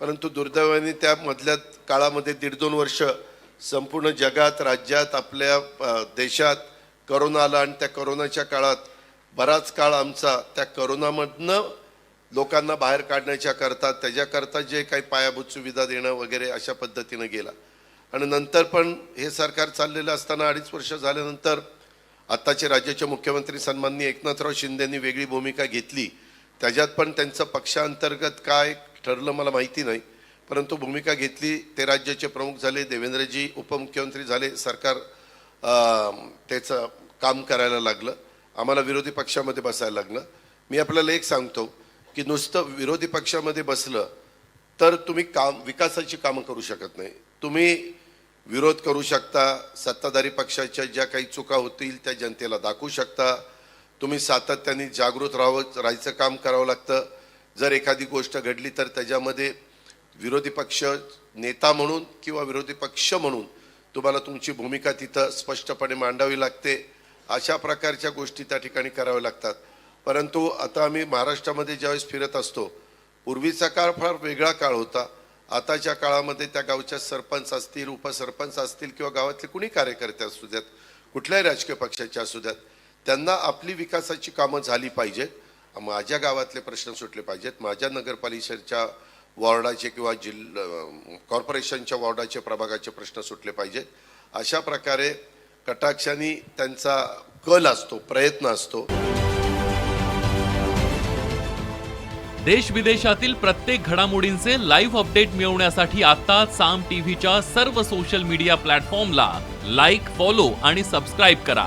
परंतु दुर्दैवाने त्या मधल्या काळामध्ये दीड दोन वर्ष संपूर्ण जगात राज्यात आपल्या देशात करोना आला आणि त्या करोनाच्या काळात बराच काळ आमचा त्या करोनामधनं लोकांना बाहेर काढण्याच्या करता त्याच्याकरता जे काही पायाभूत सुविधा देणं वगैरे अशा पद्धतीनं गेला. आणि नंतर पण हे सरकार चाललेलं असताना अडीच वर्ष झाल्यानंतर आत्ताचे राज्याचे मुख्यमंत्री सन्माननीय एकनाथराव शिंदेंनी वेगळी भूमिका घेतली. त्याच्यात पण त्यांचं पक्षांतर्गत काय ठरलं मला माहिती नाही. परंतु भूमिका घेतली ते राज्याचे प्रमुख झाले देवेंद्रजी उपमुख्यमंत्री झाले सरकार त्याचं काम करायला लागलं. आम्हाला विरोधी पक्षामध्ये बसायला लागलं. मी आपल्याला एक सांगतो की नुसतं विरोधी पक्षामध्ये बसलं तर तुम्ही काम विकासाची कामं करू शकत नाही. तुम्ही विरोध करू शकता सत्ताधारी पक्षाच्या ज्या काही चुका होतील त्या जनतेला दाखवू शकता. तुम्ही सातत्याने जागृत राहावं राहायचं काम करावं लागतं. जर एखादी गोष्ट घडली तर त्याच्यामध्ये विरोधी पक्ष नेता म्हणून किंवा विरोधी पक्ष म्हणून तुम्हाला तुमची भूमिका तिथं स्पष्टपणे मांडावी लागते. अशा प्रकारच्या गोष्टी त्या ठिकाणी कराव्या लागतात. परंतु आता आम्ही महाराष्ट्रामध्ये ज्यावेळेस फिरत असतो पूर्वीचा काळ फार वेगळा काळ होता. आताच्या काळामध्ये त्या गावच्या सरपंच असतील उपसरपंच असतील किंवा गावातले कुणी कार्यकर्ते असू द्यात कुठल्याही राजकीय पक्षाचे असू द्यात त्यांना आपली विकासाची कामं झाली पाहिजेत. माझ्या गावातले प्रश्न सुटले पाहिजेत. माझ्या नगरपालिकेच्या वॉर्डाचे किंवा जिल्हा कॉर्पोरेशनच्या वॉर्डाचे प्रभागाचे प्रश्न सुटले पाहिजेत. अशा प्रकारे कटाक्षाने त्यांचा कल असतो प्रयत्न असतो. देश विदेशातील प्रत्येक घडामोडींचे लाईव्ह अपडेट मिळवण्यासाठी आता साम टीव्हीच्या सर्व सोशल मीडिया प्लॅटफॉर्मला लाईक फॉलो आणि सबस्क्राईब करा.